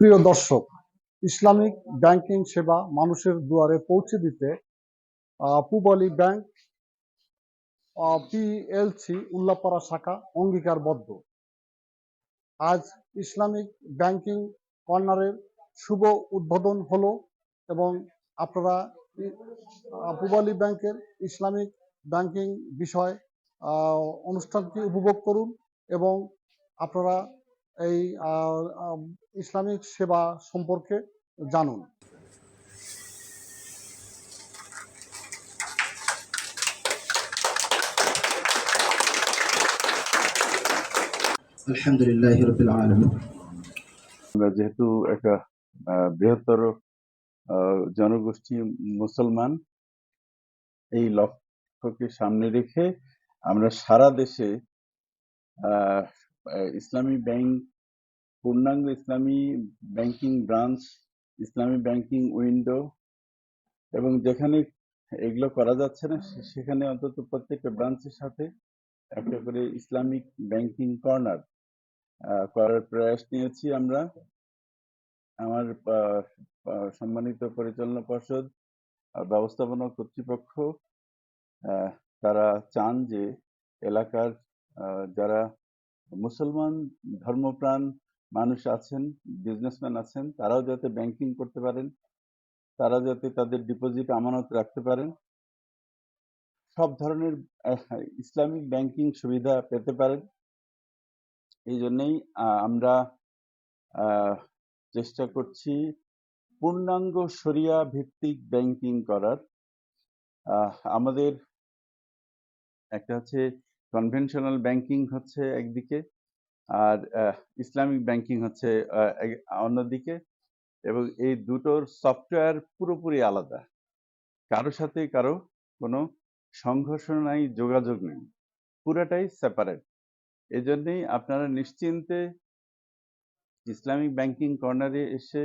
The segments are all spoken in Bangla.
প্রিয় দর্শক, ইসলামিক ব্যাংকিং সেবা মানুষের দুয়ারে পৌঁছে দিতে পূবালী ব্যাংক পিএলসি উল্লাপাড়া শাখা অঙ্গীকারবদ্ধ। আজ ইসলামিক ব্যাংকিং কর্নারের শুভ উদ্বোধন হলো এবং আপনারা পূবালী ব্যাংকের ইসলামিক ব্যাংকিং বিষয় অনুষ্ঠানটি উপভোগ করুন এবং আপনারা এই ইসলামিক সেবা সম্পর্কে জানুন। আলহামদুলিল্লাহ রবিল আলমিন। আমরা যেহেতু একটা আহ, বৃহত্তর আহ, জনগোষ্ঠী মুসলমান এই লক্ষ্যকে সামনে রেখে আমরা সারা দেশে ইসলামী ব্যাংক, পূর্ণাঙ্গ ইসলামী ব্যাংকিং ব্রাঞ্চ, ইসলামী ব্যাংকিং উইন্ডো এবং যেখানে এগুলো করা যাচ্ছে না সেখানে অন্তত প্রত্যেকটা ব্রাঞ্চের সাথে একটা করে ইসলামিক ব্যাংকিং কর্নার করার প্রয়াস নিয়েছি আমরা। আমার সম্মানিত পরিচালনা পর্ষদ ব্যবস্থাপনা কর্তৃপক্ষ তারা চান যে এলাকার যারা মুসলমান ধর্মপ্রাণ মানুষ আছেন বিজনেসম্যান আছেন, তারাও যাতে ব্যাংকিং করতে পারেন, তারা যাতে তাদের ডিপোজিট আমানত রাখতে পারেন, সব ধরনের ইসলামিক ব্যাংকিং সুবিধা পেতে পারেন। এই জন্যই আমরা চেষ্টা করছি পূর্ণাঙ্গ শরিয়া ভিত্তিক ব্যাংকিং করার। আমাদের একটা হচ্ছে কনভেনশনাল ব্যাংকিং হচ্ছে একদিকে, আর ইসলামিক ব্যাংকিং হচ্ছে অন্যদিকে, এবং এই দুটোর সফটওয়্যার পুরোপুরি আলাদা। কারও সাথে কারও কোনো সংঘর্ষ নাই, যোগাযোগ নেই, পুরাটাই সেপারেট এই জন্যেই আপনারা নিশ্চিন্তে ইসলামিক ব্যাংকিং কর্নারে এসে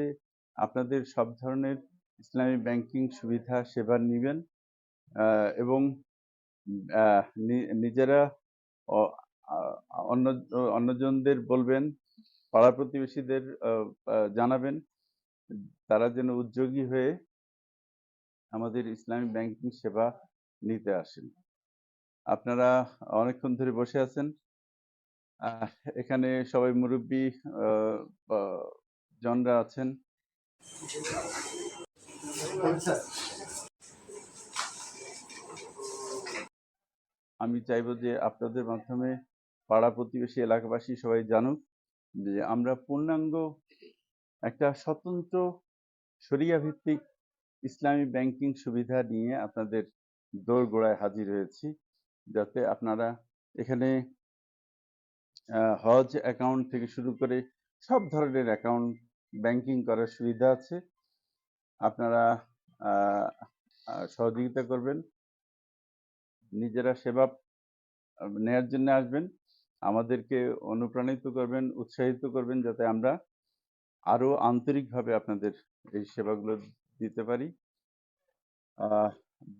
আপনাদের সব ধরনের ইসলামিক ব্যাংকিং সুবিধা, সেবা নেবেন এবং নিজেরা অন্য, অন্যজনদের বলবেন, পাড়া প্রতিবেশীদের জানাবেন, তারা যেন উদ্যোগী হয়ে আমাদের ইসলামিক ব্যাংকিং সেবা নিতে আসেন। আপনারা অনেকক্ষণ ধরে বসে আছেন। এখানে সবাই মুরব্বী জনরা আছেন। আমি চাইব যে আপনাদের মাধ্যমে পাড়া প্রতিবেশী এলাকাবাসী সবাই জানুক যে আমরা পূর্ণাঙ্গ একটা স্বতন্ত্র শরিয়া ভিত্তিক ইসলামী ব্যাংকিং সুবিধা নিয়ে আপনাদের দোরগোড়ায় হাজির হয়েছি, যাতে আপনারা এখানে হজ অ্যাকাউন্ট থেকে শুরু করে সব ধরনের অ্যাকাউন্ট ব্যাংকিং করার সুবিধা আছে। আপনারা সহযোগিতা করবেন। নিজেরা সেবা নেয়ার জন্য আসবেন। আমাদেরকে অনুপ্রাণিত করবেন, উৎসাহিত করবেন যাতে আমরা আরও আন্তরিকভাবে আপনাদের এই সেবাগুলো দিতে পারি।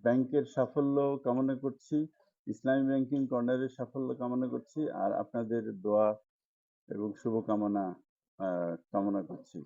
ব্যাংকের সাফল্য কামনা করছি, ইসলামী ব্যাংকিং কর্নারের সাফল্য কামনা করছি, আর আপনাদের দোয়া এবং শুভকামনা কামনা করছি।